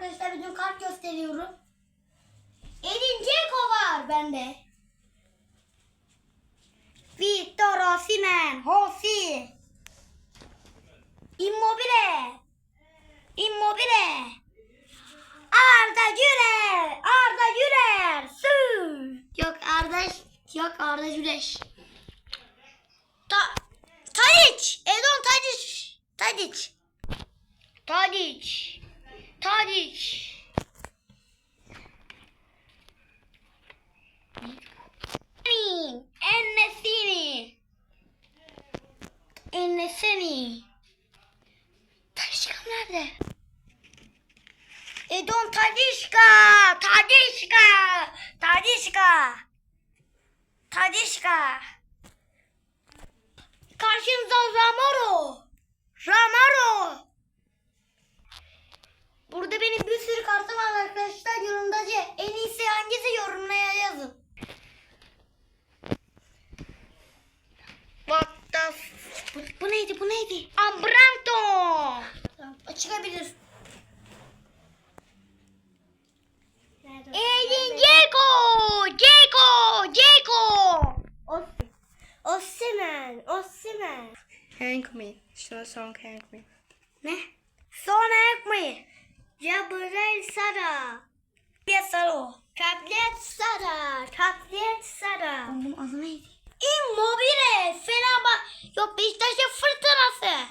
arkadaşlar bütün kart gösteriyorum. Edin Dzeko var bende. Victor Osimhen, Hosi. Immobile. Immobile. Arda Güler. Arda Güler. Su. Yok Arda yok Arda Güler. Ta Tadic. Edon Tadic. Tadic. Tadic. Tadic. Ennesini. Ennesini. Tadişkam nerede? Edon Tadişka. Tadişka. Tadişka. Tadişka. Karşımızda Ramaro. Ramaro. Arkadaşlar yorumdacı. En iyisi hangisi yorumlara yazın. What the bu, bu neydi bu neydi? Ambranto. Açılabilir. Edin Dzeko. Dzeko. Dzeko. Osimhen. Osimhen. Hank me. Şuna son Hank me. Ne? Son ekmeği. Gabriel Sara. Tablet Sara. Tablet Sara. Tablet Sara. Bunun adı neydi? Immobile. Fenerbahçe. Yok Beşiktaş'ın fırtınası.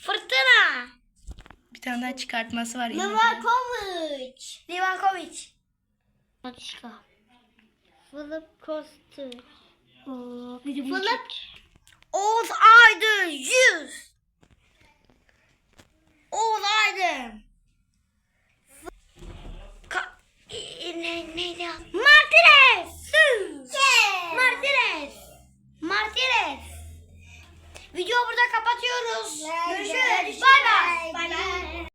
Fırtına. Bir tane daha çıkartması var. Livakovic. Livakovic. Başka. Philip Koster. Philip. Kapatıyoruz. Görüşürüz. Bay bay.